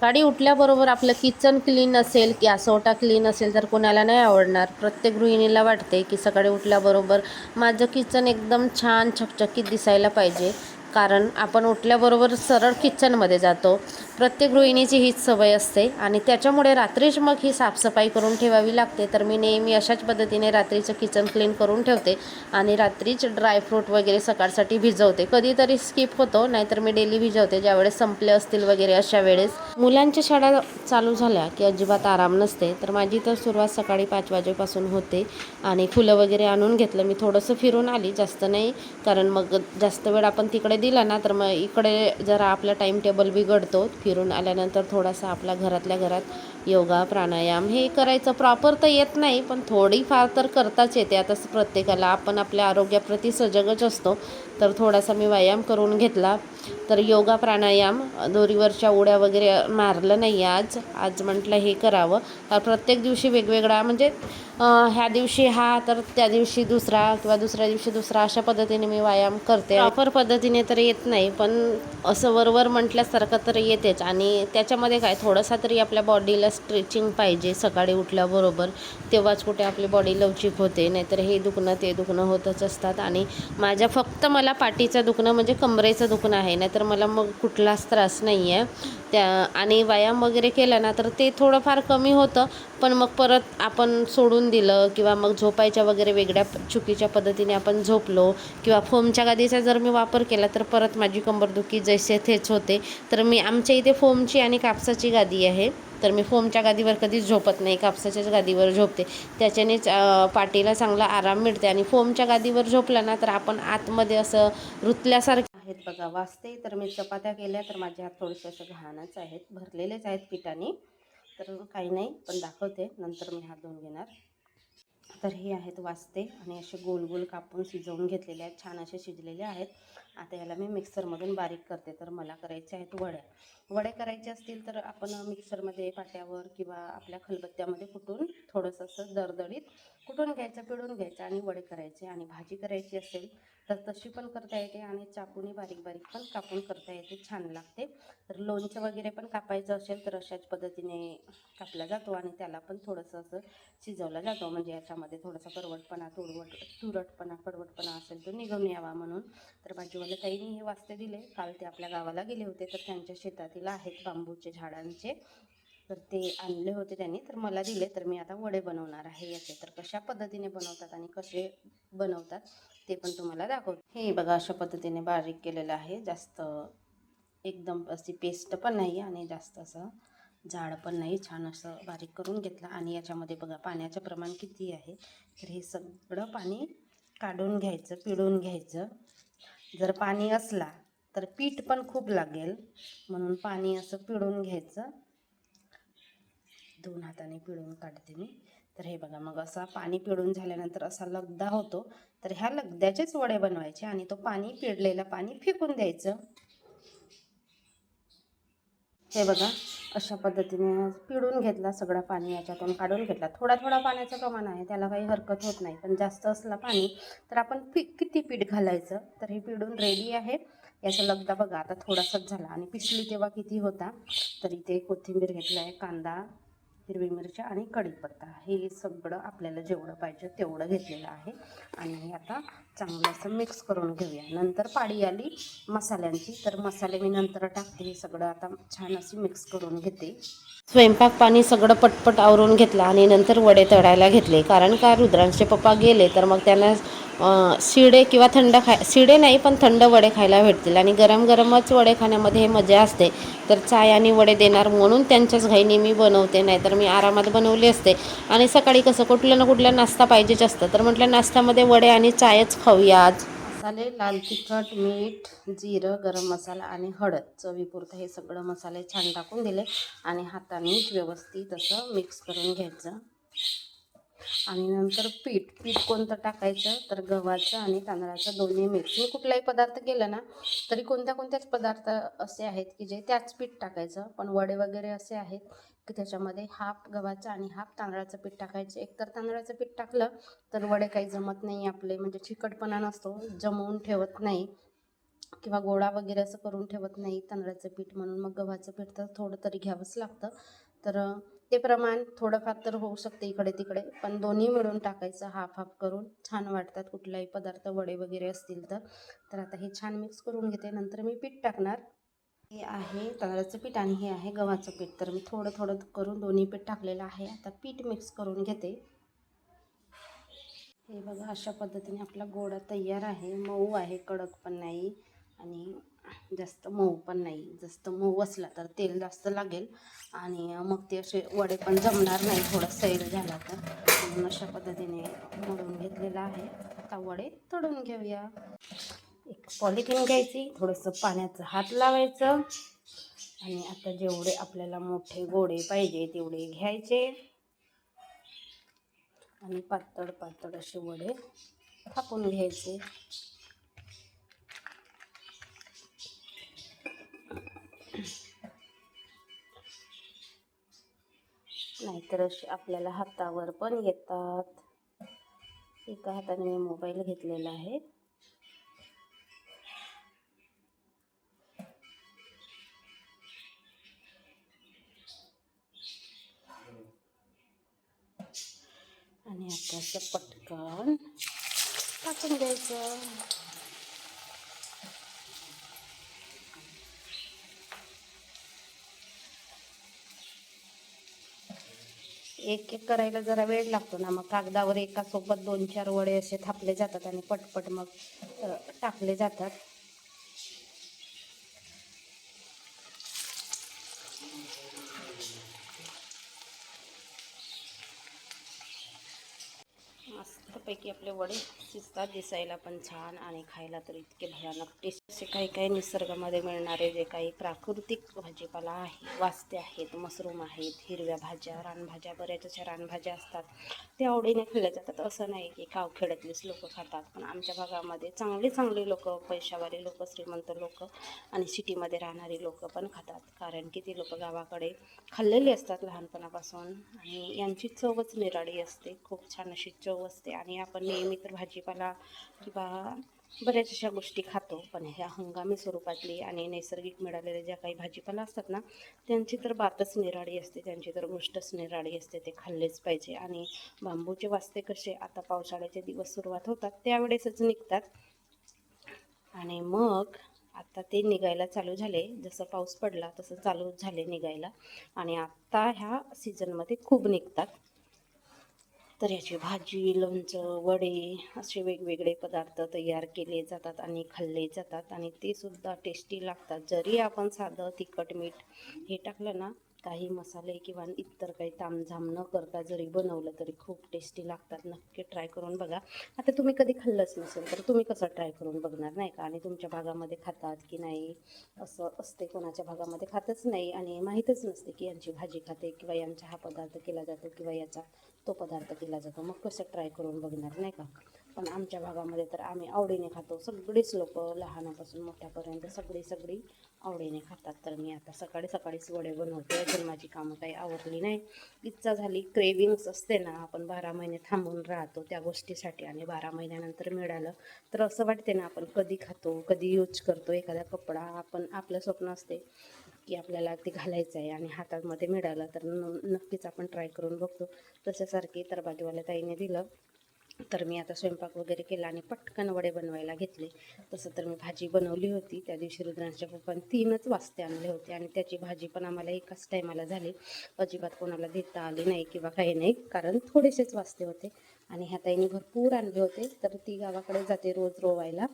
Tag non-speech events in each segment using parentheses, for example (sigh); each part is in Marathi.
सकाळी उठल्याबरोबर आपलं किचन क्लीन असेल की असोटा क्लीन असेल तर कोणाला नाही आवडणार. प्रत्येक गृहिणीला वाटते की सकाळी उठल्याबरोबर माझं किचन एकदम छान छकचकीत दिसायला पाहिजे. कारण आपण उठल्याबरोबर सरळ किचनमध्ये जातो. प्रत्येक गृहिणीची हीच सवय असते आणि त्याच्यामुळे रात्रीच मग ही साफसफाई करून ठेवावी लागते. तर मी नेहमी अशाच पद्धतीने रात्रीचं किचन क्लीन करून ठेवते आणि रात्रीच ड्रायफ्रूट वगैरे सकाळसाठी भिजवते. कधीतरी स्किप होतो नाहीतर मी डेली भिजवते ज्यावेळेस संपले असतील वगैरे अशा वेळेस. मुलांच्या शाळा चालू झाल्या की अजिबात आराम नसते. तर माझी तर सुरुवात सकाळी पाच वाजेपासून होते आणि फुलं वगैरे आणून घेतलं. मी थोडंसं फिरून आली जास्त नाही कारण मग जास्त वेळ आपण तिकडे दिला ना तर मग इकडे जरा आपला टाईम टेबल बिघडतो. फिरून आल्यानंतर थोडासा आपला घरातल्या घरात योगा प्राणायाम हे करायचं प्रॉपर तर येत नाही पण थोडीफार तर करताच येते. आता प्रत्येकाला आपण आपल्या आरोग्याप्रती सजगच असतो. तर थोडासा मी व्यायाम करून घेतला. तर योगा प्राणायाम दोरीवरच्या उड्या वगैरे मारलं नाही आज. आज म्हटलं हे करावं. तर प्रत्येक दिवशी वेगवेगळा म्हणजे ह्या दिवशी हा तर त्या दिवशी दुसरा किंवा दुसऱ्या दिवशी दुसरा अशा पद्धतीने मी व्यायाम करते. प्रॉपर पद्धतीने तर येत नाही पण असं वरवर म्हटल्यासारखं तर येतेच. आणि त्याच्यामध्ये काय थोडासा तरी आपल्या बॉडीला स्ट्रेचिंग पाहिजे सकाळी उठल्याबरोबर. तेव्हाच कुठे आपली बॉडी लवचिक होते नाहीतर हे दुखणं ते दुखणं होतच असतात. आणि माझ्या फक्त मला पाठीचं दुखणं म्हणजे कमरेचं दुखणं आहे नाहीतर मला मग कुठलाच त्रास नाही आहे त्या आणि व्यायाम वगैरे केला ना तर ते थोडंफार कमी होतं पण मग परत आपण सोडून दिलं किंवा मग झोपायच्या वगैरे वेगळ्या चुकीच्या पद्धतीने आपण झोपलो किंवा फोमच्या गादीचा जर मी वापर केला तर परत माझी कंबरदुखी जैसे थेच होते. तर मी आमच्या इथे फोमची आणि कापसाची गादी आहे. तर मी फोमच्या गादीवर कधीच झोपत नाही कापसाच्याच गादीवर झोपते. त्याच्यानेच पाठीला चांगला आराम मिळते आणि फोमच्या गादीवर झोपला ना तर आपण आतमध्ये असं रुतल्यासारखे आहेत बघा वाचते तर मी चपात्या केल्या तर माझे हात थोडेसे असे घाणच आहेत. भरलेलेच आहेत पिठाने. तर काही नाही पण दाखवते. नंतर मी हात धुवून घेणार. तर हे आहेत वाचते आणि असे गोल गोल कापून शिजवून घेतलेले आहेत. छान असे शिजलेले आहेत. आता याला मी मिक्सरमधून बारीक करते. तर मला करायचे आहेत वड्या. वड्या करायचे असतील तर आपण मिक्सरमध्ये पाट्यावर किंवा आपल्या खलबत्त्यामध्ये कुटून थोडंसं असं दरदळीत कुठून घ्यायचं पिळून घ्यायचं आणि वडे करायचे आणि भाजी करायची असेल तर तशी पण करता येते आणि चाकूने बारीक बारीक पण कापून करता येते छान लागते. तर लोणचं वगैरे पण कापायचं असेल तर अशाच पद्धतीने कापला जातो आणि त्याला पण थोडंसं असं शिजवला जातो. म्हणजे याच्यामध्ये थोडासा करवटपणा तुरवट तुरटपणा कडवटपणा असेल तो निघून यावा म्हणून. तर भाजीवाले ताईंनी हे वास्ते दिले. काल ते आपल्या गावाला गेले होते तर त्यांच्या शेतातील आहेत बांबूचे झाडांचे. तर ते आणले होते त्यांनी. तर मला दिले तर मी आता वडे बनवणार आहे याचे. तर कशा पद्धतीने बनवतात आणि कसे बनवतात ते पण तुम्हाला दाखवते. हे बघा अशा पद्धतीने बारीक केलेलं आहे. जास्त एकदम अशी पेस्ट पण नाही आणि जास्त असं झाड पण नाही. छान असं बारीक करून घेतलं. आणि याच्यामध्ये बघा पाण्याचं प्रमाण किती आहे. तर हे सगळं पाणी काढून घ्यायचं पिळून घ्यायचं. जर पाणी असला तर पीठ पण खूप लागेल. म्हणून पाणी असं पिळून घ्यायचं. दोन हाताने पिळून काढते मी. तर हे बघा मग असा पाणी पिळून झाल्यानंतर असा लगदा होतो. तर ह्या लगद्याचेच वडे बनवायचे आणि तो पाणी पिळलेला पाणी फेकून द्यायचं. हे बघा अशा पद्धतीने पिळून घेतला सगळं पाणी याच्यातून काढून घेतला. थोडा थोडा पाण्याचं प्रमाण आहे त्याला काही हरकत होत नाही. पण जास्त असला पाणी तर आपण पी किती पीठ घालायचं? तर हे पिळून रेडी आहे. याचा लगदा बघा आता थोडासाच झाला. आणि पिसली तेव्हा किती होता? तर इथे कोथिंबीर घेतला आहे कांदा हिरवी मिरच्या आणि कढीपत्ता हे सगळं आपल्याला जेवढं पाहिजे तेवढं घेतलेलं आहे. आणि हे आता चांगलं असं मिक्स करून घेऊया. नंतर पाडी आली मसाल्यांची. तर मसाले मी नंतर टाकते. हे सगळं आता छान अशी मिक्स करून घेते. स्वयंपाक पाणी सगळं पटपट आवरून घेतलं आणि नंतर वडे तळायला घेतले. कारण का रुद्रांचे पप्पा गेले तर मग त्यांना शिडे किंवा थंड खाय शिडे नाही पण थंड वडे खायला भेटतील. आणि गरम गरमच वडे खाण्यामध्ये हे मजा असते. तर चाय आणि वडे देणार म्हणून त्यांच्याच घाईने मी बनवते. नाहीतर मी आरामात बनवली असते. आणि सकाळी कसं कुठलं ना कुठलं नाश्ता पाहिजेच असतं. तर म्हटलं नाश्त्यामध्ये वडे आणि चायच खाऊया आज मसाले लाल तिखट मीठ जिरं गरम मसाला आणि हळद. चवीपुरतं हे सगळं मसाले छान टाकून दिले आणि हातानेच व्यवस्थित असं मिक्स करून घ्यायचं. आणि नंतर पीठ. पीठ कोणतं टाकायचं? तर गव्हाचं आणि तांदळाचं दोन्ही मिक्स मी कुठलाही पदार्थ केला ना तरी कोणत्या कोणत्याच पदार्थ असे आहेत की जे त्याच पीठ टाकायचं पण वडे वगैरे असे आहेत की त्याच्यामध्ये हाफ गव्हाचं आणि हाफ तांदळाचं पीठ टाकायचं. एकतर तांदळाचं पीठ टाकलं तर वडे काही जमत नाही आपले म्हणजे चिकटपणा नसतो जमवून ठेवत नाही किंवा गोळा वगैरे असं करून ठेवत नाही तांदळाचं पीठ म्हणून. मग गव्हाचं पीठ तर थोडं तरी घ्यावंच लागतं. तर ते प्रमाण थोडंफार तर होऊ शकते इकडे तिकडे पण दोन्ही मिळून टाकायचं हाफ हाफ करून. छान वाटतात कुठलाही पदार्थ वडे वगैरे असतील तर. तर आता हे छान मिक्स करून घेते. नंतर मी पीठ टाकणार. हे आहे तांदळाचं पीठ आणि हे आहे गव्हाचं पीठ. तर मी थोडं थोडं करून दोन्ही पीठ टाकलेलं आहे. आता पीठ मिक्स करून घेते. हे बघा अशा पद्धतीने आपला गोडा तयार आहे. मऊ आहे कडक पण नाही आणि जास्त मऊ पण नाही. जास्त मऊ असला तर तेल जास्त लागेल आणि मग ते असे वडे पण जमणार नाही. थोडा सैल झाला तर. म्हणून अशा पद्धतीने मोडून घेतलेला आहे. आता वडे तळून घेऊया. एक पॉलिथिन घ्यायची थोडंसं पाण्याचं हात लावायचं. आणि आता जेवढे आपल्याला मोठे गोडे पाहिजे तेवढे घ्यायचे. आणि पातळ पातळ असे वडे थापून घ्यायचे. नाहीतर असे आपल्याला हातावर पण येतात. एका हाताने मी मोबाईल घेतलेला आहे. आता असं पटकन टाकून द्यायचं. एक एक करायला जरा वेळ लागतो ना मग कागदावर एकासोबत दोन चार वडे असे थापले जातात आणि पटपट मग टाकले जातात. मस्तपैकी आपले वडे शिजतात दिसायला पण छान आणि खायला तर इतके भयानक टेस्ट असे काही काही निसर्गामध्ये मिळणारे जे काही प्राकृतिक भाजीपाला आहे वास्ते आहेत मशरूम आहेत हिरव्या भाज्या रानभाज्या बऱ्याच अशा रानभाज्या असतात. ते आवडीने खाल्ल्या जातात. असं नाही की गावखेड्यातलेच लोक खातात पण आमच्या भागामध्ये चांगले चांगले लोक पैशावाले लोक श्रीमंत लोक आणि सिटीमध्ये राहणारी लोक पण खातात. कारण की ती लोक गावाकडे खाल्लेली असतात लहानपणापासून आणि यांची चवच निराळी असते. खूप छान अशी चव असते आणि आपण नेहमी तर भाजीपाला किंवा बऱ्याच अशा गोष्टी खातो पण ह्या हंगामी स्वरूपातली आणि नैसर्गिक मिळालेल्या ज्या काही भाजीपाला असतात ना त्यांची तर बातच निराळी असते. त्यांची तर गोष्टच निराळी असते. ते खाल्लेच पाहिजे. आणि बांबूचे वास्ते कसे आता पावसाळ्याचे दिवस सुरुवात होतात त्यावेळेसच निघतात. आणि मग आता ते निघायला चालू झाले. जसं पाऊस पडला तसं चालू झाले निघायला. आणि आत्ता ह्या सीझनमध्ये खूप निघतात. तर याची भाजी लोणचं वडे असे वेगवेगळे पदार्थ तयार केले जातात आणि खाल्ले जातात आणि ते सुद्धा टेस्टी लागतात. जरी आपण साधं तिखट मीठ हे टाकलं ना काही मसाले किंवा इतर काही तामझाम न करता जरी बनवलं तरी खूप टेस्टी लागतात. नक्की ट्राय करून बघा. आता तुम्ही कधी खाल्लंच नसेल तर तुम्ही कसं ट्राय करून बघणार नाही का? आणि तुमच्या भागामध्ये खातात की नाही? असं असते कोणाच्या भागामध्ये खातच नाही आणि माहीतच नसते की यांची भाजी खाते किंवा यांचा हा पदार्थ केला जातो किंवा याचा तो पदार्थ केला जातो. मग कसं ट्राय करून बघणार नाही का? पण आमच्या भागामध्ये तर आम्ही आवडीने खातो. सगळीच लोक लहानापासून मोठ्यापर्यंत सगळी सगळी आवडीने खातात. तर मी आता सकाळी सकाळीच वडे बनवते. अजून माझी कामं काही आवडली नाही. इच्छा झाली क्रेविंग्स असते ना आपण बारा महिने थांबून राहतो त्या गोष्टीसाठी आणि बारा महिन्यानंतर मिळालं तर असं वाटते ना आपण कधी खातो कधी यूज करतो. एखादा कपडा आपण आपलं स्वप्न असते की आपल्याला ते घालायचं आहे आणि हातामध्ये मिळालं तर न नक्कीच आपण ट्राय करून बघतो. तशासारखी तर बाजूवाल्या ताईने दिलं. तर मी आता स्वयंपाक वगैरे केला आणि पटकन वडे बनवायला घेतले. तसं तर मी भाजी बनवली होती. त्या दिवशी रुद्रांच्या पप्पाने तीनच वाजते आणले होते आणि त्याची भाजी पण आम्हाला एकाच टायमाला झाली. अजिबात कोणाला देता आली नाही किंवा काही नाही कारण थोडेसेच वाजते होते. आणि ह्या ताईने भरपूर आणले होते. तर ती गावाकडे जाते रोज रोवायला.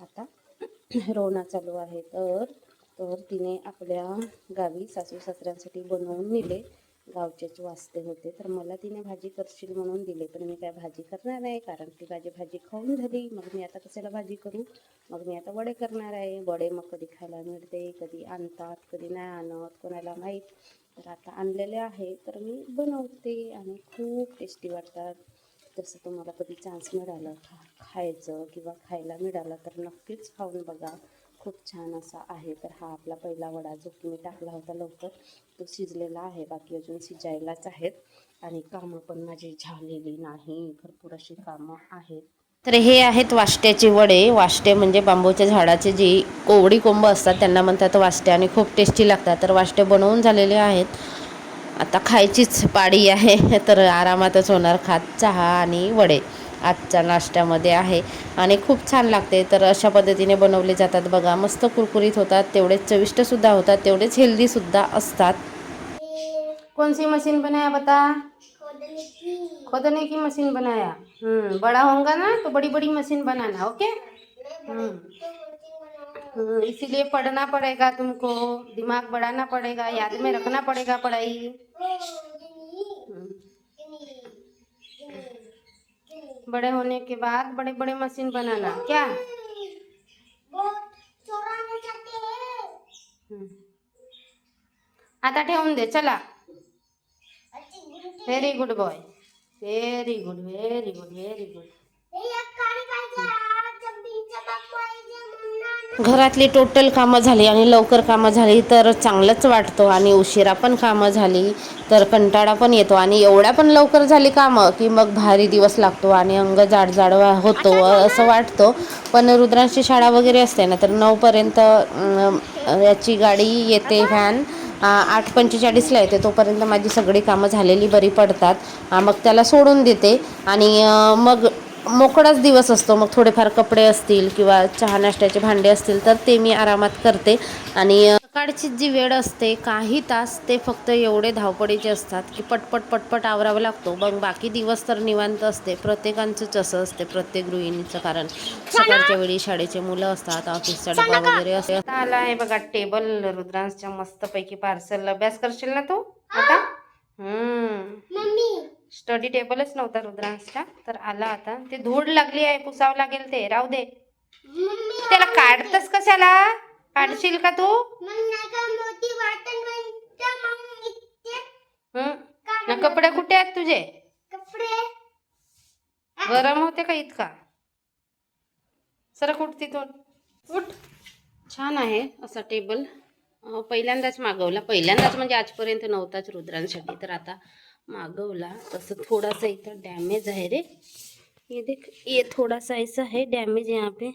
आता (clears throat) रोवणं चालू आहे. तर तर तिने आपल्या गावी सासू सासऱ्यांसाठी बनवून नेले. गावचेच वाचते होते. तर मला तिने भाजी करशील म्हणून दिले. पण मी काय भाजी करणार आहे कारण ती भाजी भाजी खाऊन झाली. मग मी आता कशाला भाजी करू? मग मी आता वडे करणार आहे. वडे मग कधी खायला मिळते कधी आणतात कधी नाही आणत कोणाला माहीत. तर आता आणलेले आहे तर मी बनवते आणि खूप टेस्टी वाटतात. तसं तुम्हाला कधी चान्स मिळाला खा खायचं किंवा खायला मिळालं तर नक्कीच खाऊन बघा. खूप छान असा आहे. तर हा आपला पहिला वडा जो की मी टाकला होता लवकर तो शिजलेला आहे. बाकी अजून शिजायलाच आहेत. आणि कामं पण माझी झालेली नाही. भरपूर अशी कामं आहेत. तर हे आहेत वाष्ट्याचे वडे. वाष्टे म्हणजे बांबूच्या झाडाचे जी कोवडी कोंब असतात त्यांना म्हणतात वाष्ट्या आणि खूप टेस्टी लागतात. तर वाष्टे बनवून झालेले आहेत. आता खायचीच पाडी आहे तर आरामातच होणार खात चहा आणि वडे. आजच्या नाश्त्यामध्ये आहे. आणि खूप छान लागते. तर अशा पद्धतीने बनवले जातात बघा. मस्त कुरकुरीत होतात. तेवढेच चविष्टसुद्धा होतात. तेवढेच हेल्दीसुद्धा असतात. कोणसी मशीन बनाया बता? खोदने की मशीन बनाया बड़ा होगा ना? तो बड़ी बड़ी मशीन बनाना ओके इसीलिए पढ़ना पड़ेगा तुमको. दिमाग बढ़ाना पड़ेगा. याद में रखना पड़ेगा पढ़ाई हम्म, बड़े होने के बाद बड़े बड़े मशीन बनाना क्या? आता ठेवून दे चला। Very good boy very good very good very good घरातली टोटल कामं झाली आणि लवकर कामं झाली तर चांगलंच वाटतं आणि उशिरा पण कामं झाली तर कंटाळा पण येतो आणि एवढ्या पण लवकर झाली कामं की मग भारी दिवस लागतो आणि अंग जाड जाड वा- होतो असं वाटतं. पण रुद्रांची शाळा वगैरे असते ना तर नऊपर्यंत याची गाडी येते व्हॅन. आठ पंचेचाळीसला येते तोपर्यंत माझी सगळी कामं झालेली बरी पडतात. मग त्याला सोडून देते आणि मग मोकळाच दिवस असतो. मग थोडेफार कपडे असतील किंवा चहा नाश्त्याचे भांडे असतील तर ते मी आरामात करते. आणि सकाळची जी वेळ असते काही तास ते फक्त एवढे धावपडीचे असतात की पटपट पटपट आवरावं लागतो. मग बाकी दिवस तर निवांत असते. प्रत्येकांचंच असं असते प्रत्येक गृहिणीचं. कारण सकाळच्या वेळी शाळेचे मुलं असतात ऑफिसचा डबा वगैरे असते आता आला आहे बघा टेबल. रुद्रांशच्या मस्तपैकी पार्सल. अभ्यास करशील ना तू? आता? हम्म. स्टडी टेबलच नव्हता रुद्रांशचा तर आला आता. ते धूळ लागली आहे पुसावं लागेल ते. राहू दे. त्याला काढतस कशाला? काढशील का तू? हम्म ना कपडे कुठे आहेत तुझे? गरम होते का इतका? सर कुठ तिथून. उठ. छान आहे असा टेबल. पहिल्यांदाच मागवला. पहिल्यांदाच म्हणजे आजपर्यंत नव्हताच रुद्रांसाठी. तर आता मागवला. तसं थोडासा इथं डॅमेज आहे रे. ये देख ये थोडासा ऐसा आहे डॅमेज यहाँ पे.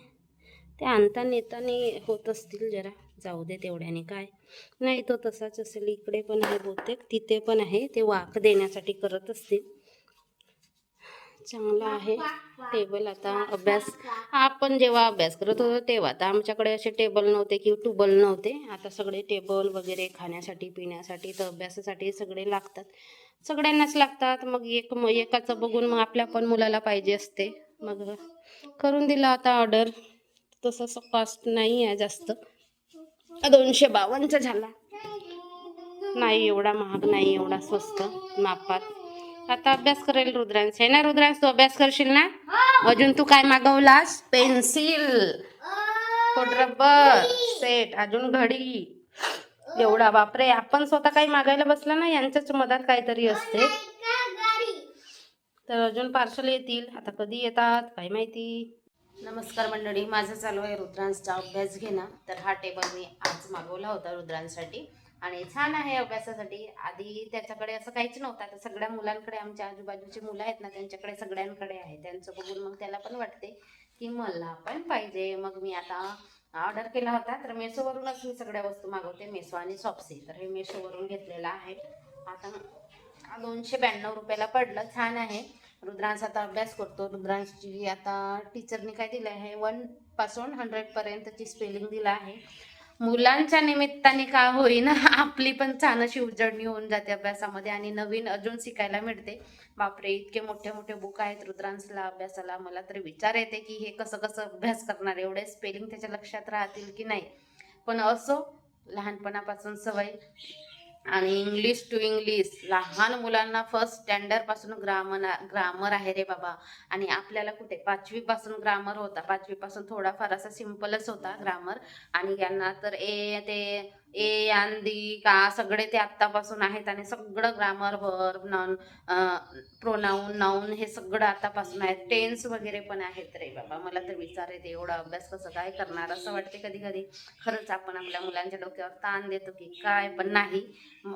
ते आणता नेताने होत असतील जरा. जाऊ दे तेवढ्याने काय. नाही तो तसाच असेल. इकडे पण आहे बहुतेक. तिथे पण आहे. ते वाक देण्यासाठी करत असतील. चांगला आहे. टेबल आता अभ्यास. आपण जेव्हा अभ्यास करत होतो तेव्हा आता आमच्याकडे असे टेबल नव्हते किंवा ट्यूबल नव्हते. आता सगळे टेबल वगैरे खाण्यासाठी पिण्यासाठी तर अभ्यासासाठी सगळे लागतात. सगळ्यांनाच लागतात. मग एक मग एकाचं बघून मग आपल्या पण मुलाला पाहिजे असते. मग करून दिला आता ऑर्डर तसं कॉस्ट नाही आहे जास्त. दोनशे बावन्नचा झाला. नाही एवढा महाग नाही एवढा स्वस्त. मापात. आता अभ्यास करेल रुद्रांश. आहे ना रुद्रांश तू अभ्यास करशील ना? अजून तू काय मागवलास? पेन्सिल. Rubber set. अजून घडी. एवढा बापरे आपण स्वतः काही मागायला बसला ना यांच्याच मधात काहीतरी असते. तर अजून पार्सल येतील. आता कधी येतात काय माहिती? नमस्कार मंडळी माझं चालू आहे रुद्रांशचा अभ्यास घेणं. तर हा टेबल मी आज मागवला होता रुद्रांसाठी आणि छान आहे अभ्यासासाठी. आधी त्याच्याकडे असं काहीच नव्हतं. आता सगळ्या मुलांकडे आमच्या आजूबाजूची मुलं आहेत ना त्यांच्याकडे सगळ्यांकडे आहे. त्यांचं बघून मग त्याला पण वाटते की मला पण पाहिजे. मग मी आता ऑर्डर केला होता तर मेसोवरूनच मी सगळ्या वस्तू मागवते मेसो आणि सॉप्सी तर हे मेसोवरून घेतलेलं आहे. आता दोनशे ब्याण्णव रुपयाला पडलं. छान आहे. रुद्रांश आता अभ्यास करतो. रुद्रांशची आता टीचरने काय दिलं आहे? वनपासून हंड्रेडपर्यंतची स्पेलिंग दिलं आहे. मुलांच्या निमित्ताने का होईना आपली पण छान अशी उजळणी होऊन जाते अभ्यासामध्ये आणि नवीन अजून शिकायला मिळते. बापरे इतके मोठे मोठे बुक आहेत रुद्रांशला अभ्यासाला. मला तर विचार येते की हे कसं कसं अभ्यास करणार? एवढे स्पेलिंग त्याच्या लक्षात राहतील की नाही? पण असो लहानपणापासून सवय. आणि इंग्लिश टू इंग्लिश लहान मुलांना फर्स्ट स्टँडर्डपासून ग्रामर ग्रामर आहे रे बाबा. आणि आपल्याला कुठे? पाचवी पासून ग्रामर होता. पाचवी पासून थोडाफार असा सिम्पलच होता ग्रामर आणि यांना तर ए ते ए आंदी का सगळे ते आत्तापासून आहेत आणि सगळं grammar verb noun pronoun noun हे सगळं आतापासून आहेत. टेन्स वगैरे पण आहेत रे बाबा. मला तर विचार येते एवढा अभ्यास कसं काय करणार? असं वाटते कधी कधी खरंच आपण आपल्या मुलांच्या डोक्यावर ताण देतो की काय? पण नाही.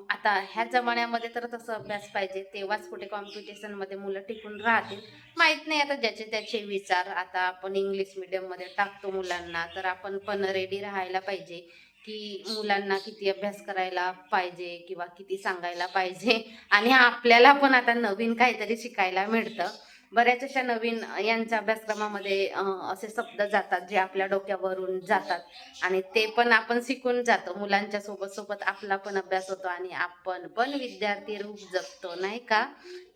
आता ह्या जमान्यामध्ये तर तसं अभ्यास पाहिजे. तेव्हाच कुठे कॉम्पिटिशनमध्ये मुलं टिकून राहतील. माहीत नाही आता ज्याचे त्याचे विचार. आता आपण इंग्लिश मिडियममध्ये टाकतो मुलांना. तर आपण पण रेडी राहायला पाहिजे. की मुलांना किती अभ्यास करायला पाहिजे किंवा किती सांगायला पाहिजे. आणि आपल्याला पण आता नवीन काहीतरी शिकायला मिळतं. बऱ्याच अशा नवीन यांच्या अभ्यासक्रमामध्ये असे शब्द जातात जे आपल्या डोक्यावरून जातात. आणि ते पण आपण शिकून जातो. मुलांच्या सोबत सोबत आपला पण अभ्यास होतो आणि आपण पण विद्यार्थी रूप जगतो नाही का?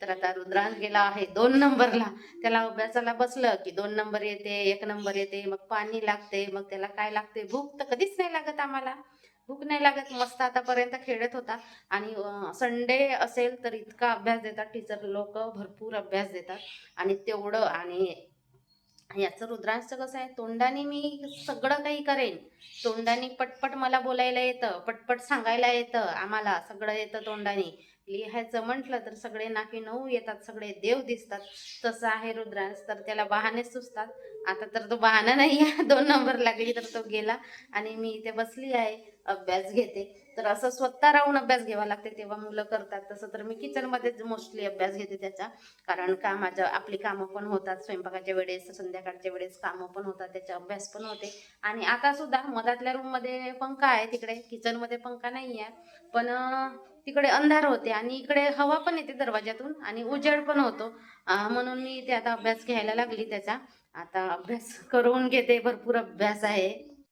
तर आता रुद्रांश गेला आहे दोन नंबरला. त्याला अभ्यासाला बसलं की दोन नंबर येते एक नंबर येते मग पाणी लागते मग त्याला काय लागते? भूक तर कधीच नाही लागत आम्हाला. भूक नाही लागत मस्त आतापर्यंत खेळत होता. आणि संडे असेल तर इतका अभ्यास देतात टीचर लोक भरपूर अभ्यास देतात. आणि तेवढं आणि याचं रुद्रांशचं कसं आहे तोंडाने मी सगळं काही करेन. तोंडाने पटपट मला बोलायला येतं पटपट सांगायला येतं आम्हाला सगळं येतं तोंडाने. लिहायचं म्हटलं तर सगळे नाकी नऊ येतात सगळे देव दिसतात. तसं आहे रुद्रांश तर त्याला बहाने सुचतात. आता तर तो बहाणा नाही आहे दोन नंबर लागली तर तो गेला. आणि मी इथे बसली आहे. अभ्यास घेते. तर असं स्वतः राहून अभ्यास घ्यावा लागते तेव्हा मुलं करतात. तसं तर मी किचनमध्येच मोस्टली अभ्यास घेते त्याचा. कारण का माझ्या आपली कामं पण होतात. स्वयंपाकाच्या वेळेस संध्याकाळच्या वेळेस कामं पण होतात. त्याचा अभ्यास पण होते. आणि आता सुद्धा मधातल्या रूममध्ये पंखा आहे तिकडे. किचनमध्ये पंखा नाही आहे. पण तिकडे अंधार होते आणि इकडे हवा पण येते दरवाजातून आणि उजेड पण होतो. म्हणून मी ते आता अभ्यास घ्यायला लागली त्याचा. आता अभ्यास (laughs) करून घेते. भरपूर अभ्यास आहे.